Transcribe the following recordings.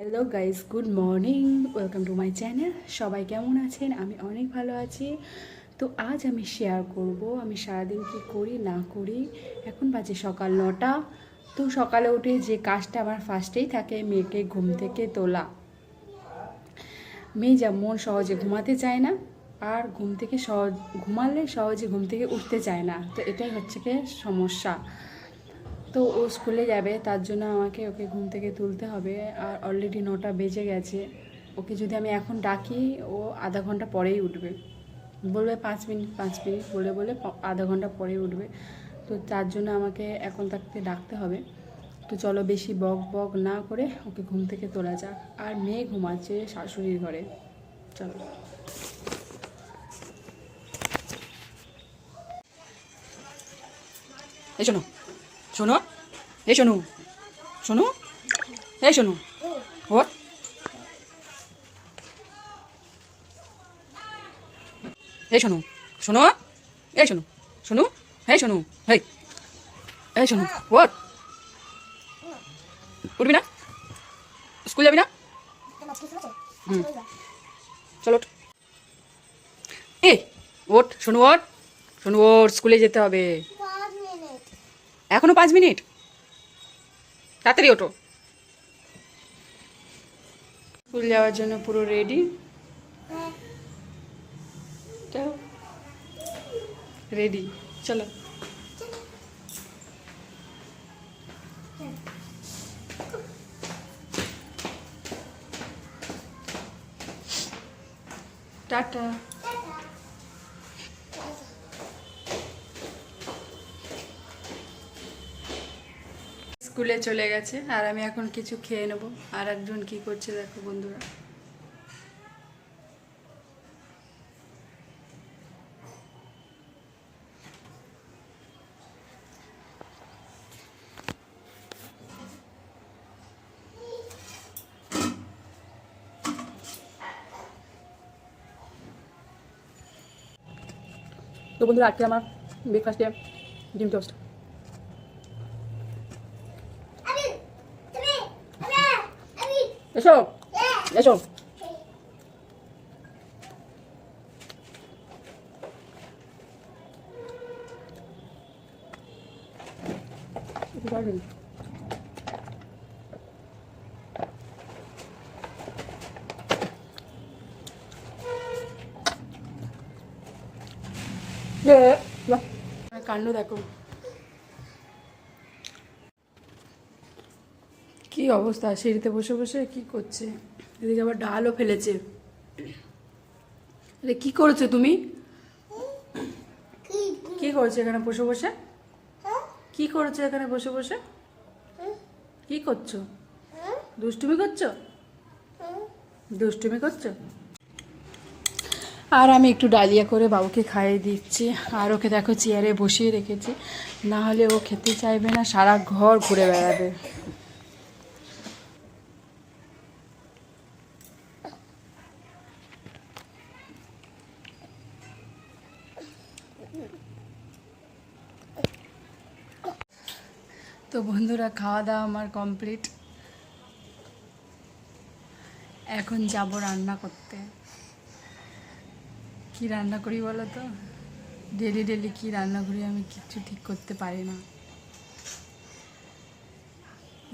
Hello guys good morning welcome to my channel সবাই কেমন আছেন? আমি অনেক ভালো আছি। তো আজ আমি শেয়ার করব। আমি সারাদিন কি করি, না করি? এখন বাজে সকাল নটা। তো সকালে উঠে যে কাজটা আমার ফার্স্টেই থাকে, মেয়েকে ঘুম থেকে তোলা। মেয়ে যেমন সহজে ঘুমাতে চায় না, আর ঘুম থেকে সহজ ঘুমালে সহজে ঘুম থেকে উঠতে চায় না। তো এটাই হচ্ছে কি সমস্যা। তো ও স্কুলে যাবে, তার জন্য আমাকে ওকে ঘুম থেকে তুলতে হবে। আর অলরেডি নটা বেজে গেছে। ওকে যদি আমি এখন ডাকি, ও আধা ঘণ্টা পরেই উঠবে। বলবে পাঁচ মিনিট পাঁচ মিনিট বলে বলে আধা ঘণ্টা পরেই উঠবে। তো তার জন্য আমাকে এখন থাকতে ডাকতে হবে। তো চলো বেশি বক বক না করে ওকে ঘুম থেকে তোলা যাক। আর মেয়ে ঘুমাচ্ছে শাশুড়ির ঘরে। চলো। এই শোনো শোনো। এই শোনো। শোনো। এই শোনো। ওর এই শোনো। শোনো। এই শোনো। শোনো। এই শোনো। এই এই শোনো। ওর উঠবি না? স্কুল যাবি না? চলো। এই, ওঠ। শোনো ওর শোনো, ওর স্কুলে যেতে হবে। এখনও পাঁচ মিনিট। তাড়াতাড়ি ওঠো। স্কুল যাওয়ার জন্য পুরো রেডি রেডি চলো। টাটা। স্কুলে চলে গেছে, আর আমি এখন কিছু খেয়ে নেব। আর একজন কি করছে দেখো বন্ধুরা। তো বন্ধুরা, আজকে আমার ব্রেকফাস্টে ডিম টোস্ট এসো এসো কাণ্ড দেখো কি অবস্থা? সিঁড়িতে বসে বসে কি করছে? এদিকে আবার ডালও ফেলেছে। আরে কি করেছ তুমি? কি করছ এখানে বসে বসে? কি করেছ এখানে বসে বসে? কি করছ? দুষ্টুমি করছ? দুষ্টুমি করছ? আর আমি একটু ডালিয়া করে বাবুকে খাইয়ে দিচ্ছি। আর ওকে দেখো চেয়ারে বসিয়ে রেখেছি। না হলে ও খেতে চাইবে না, সারা ঘর ঘুরে বেড়াবে। তো বন্ধুরা খাওয়া দাওয়া আমার কমপ্লিট এখন যাব রান্না করতে। কি রান্না করি বলো তো? ডেলি ডেলি কি রান্না করি আমি কিচ্ছু ঠিক করতে পারি না।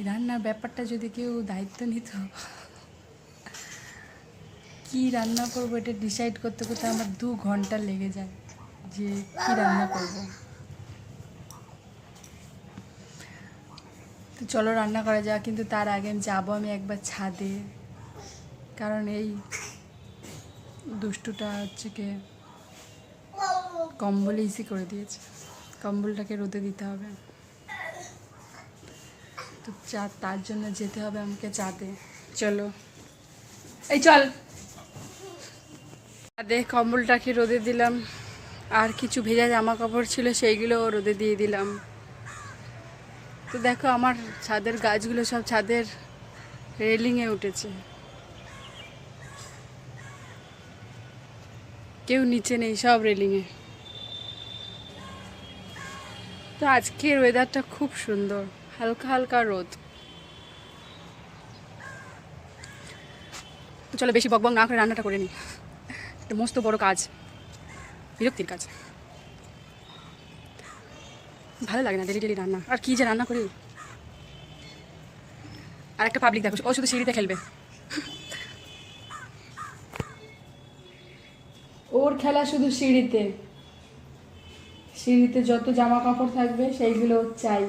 রান্নার ব্যাপারটা যদি কেউ দায়িত্ব নিত, কি রান্না করব এটা ডিসাইড করতে করতে আমার দু ঘণ্টা লেগে যায় যে কি রান্না করব। তো চলো রান্না করা যাক, কিন্তু তার আগে আমি যাব আমি একবার ছাদে। কারণ এই দুষ্টুটা হচ্ছে কি? কম্বল ইসি করে দিয়েছে। কম্বলটাকে রোদে দিতে হবে। তো চা, তার জন্য যেতে হবে আমাকে চাঁদে চলো। এই চল। চাঁদে কম্বলটাকে রোদে দিলাম। আর কিছু ভেজা জামা কাপড় ছিল সেইগুলো রোদে দিয়ে দিলাম। তো দেখো আমার ছাদের গাছগুলো সব ছাদের রেলিংয়ে উঠেছে। কেউ নিচে নেই, সব রেলিংয়ে। তো আজকের ওয়েদারটা খুব সুন্দর, হালকা হালকা রোদ। চলো বেশি বকবক না করে রান্নাটা করে নিই একটা মস্ত বড় কাজ, বিরক্তির কাজ। ভালো লাগে না ডেলি ডেলি রান্না। আর কি যে রান্না করি? আর একটা পাবলিক দেখো ও শুধু সিঁড়িতে খেলবে। ওর খেলা শুধু সিঁড়িতে। সিঁড়িতে যত জামা কাপড় থাকবে সেইগুলো ওর চাই।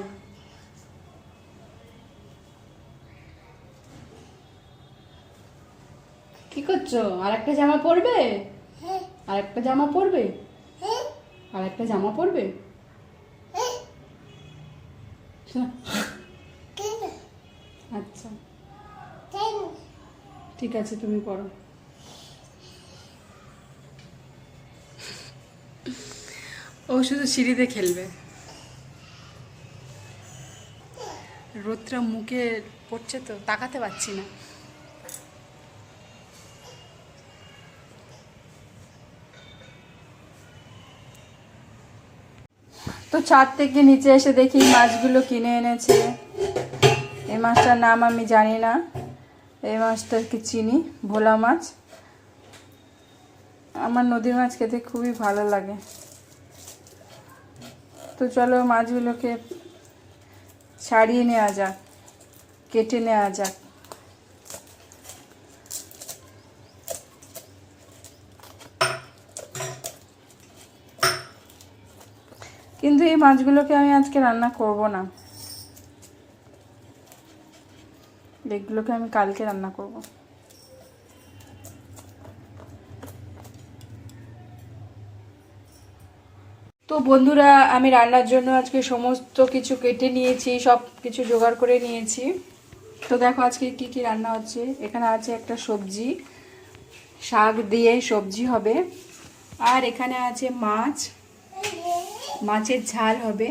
কি করছ? আর একটা জামা পরবে? আর একটা জামা পরবে? আর একটা জামা পরবে। আচ্ছা। ঠিক আছে তুমি পড়ো ও শুধু সিঁড়িতে খেলবে। রোদটা মুখে পড়ছে তো তাকাতে পারছি না। তো ছাদ থেকে নিচে এসে দেখি মাছগুলো কিনে এনেছে। এই মাছটার নাম আমি জানি না। এই মাছটাকে চিনি, ভোলা মাছ। আমার নদীর মাছ খেতে খুবই ভালো লাগে। তো চলো মাছগুলোকে ছাড়িয়ে নেওয়া যাক, কেটে নেওয়া যাক। কিন্তু এই মাছগুলোকে আমি আজকে রান্না করব না। এগুলোকে আমি কালকে রান্না করব। তো বন্ধুরা, আমি রান্নার জন্য আজকে সমস্ত কিছু কেটে নিয়েছি, সব কিছু জোগাড় করে নিয়েছি। তো দেখো আজকে কি কি রান্না হচ্ছে। এখানে আছে একটা সবজি, শাক দিয়ে সবজি হবে। আর এখানে আছে মাছ মাছের ঝাল হবে।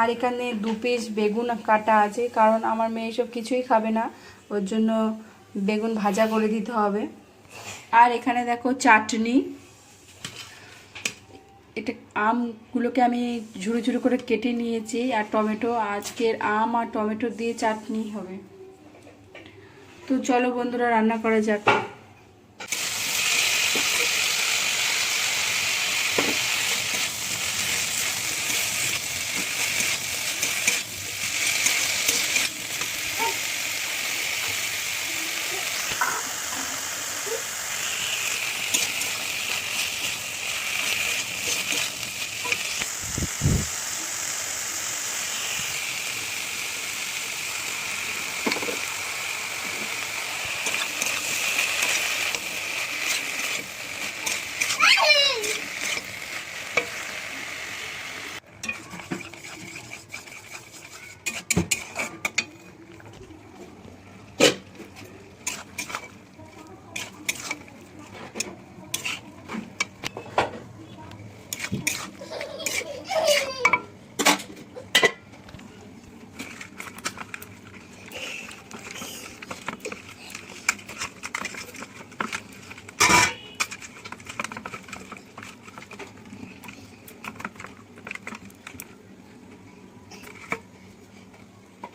আর এখানে দু পিস বেগুন কাটা আছে, কারণ আমার মেয়ে সব কিছুই খাবে না। ওর জন্য বেগুন ভাজা করে দিতে হবে। আর এখানে দেখো চাটনি। এটা আমগুলোকে আমি ঝুড়ো ঝুড়ো করে কেটে নিয়েছি, আর টমেটো, আজকের আম আর টমেটো দিয়ে চাটনি হবে। তো চলো বন্ধুরা, রান্না করা যাক।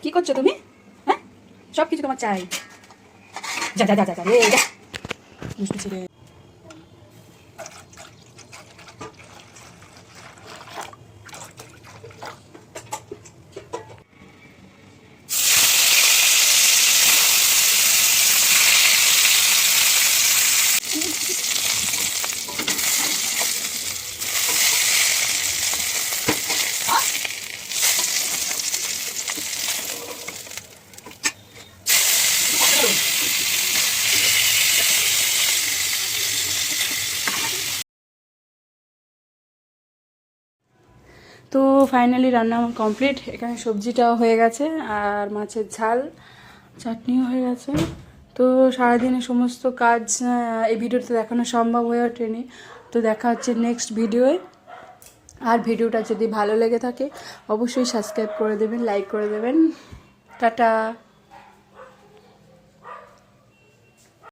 কি করছ তুমি? হ্যাঁ? সব কিছু তোমার চাই। যা যা যা যা রে যা। দুষ্টু ফাইনালি রান্না আমার কমপ্লিট এখানে সবজিটাও হয়ে গেছে আর মাছের ঝাল, চাটনিও হয়ে গেছে। তো সারাদিনে সমস্ত কাজ এই ভিডিওতে দেখানো সম্ভব হয়ে ওঠেনি। তো দেখা হচ্ছে নেক্সট ভিডিওয়ে আর ভিডিওটা যদি ভালো লেগে থাকে, অবশ্যই সাবস্ক্রাইব করে দেবেন লাইক করে দেবেন। টাটা।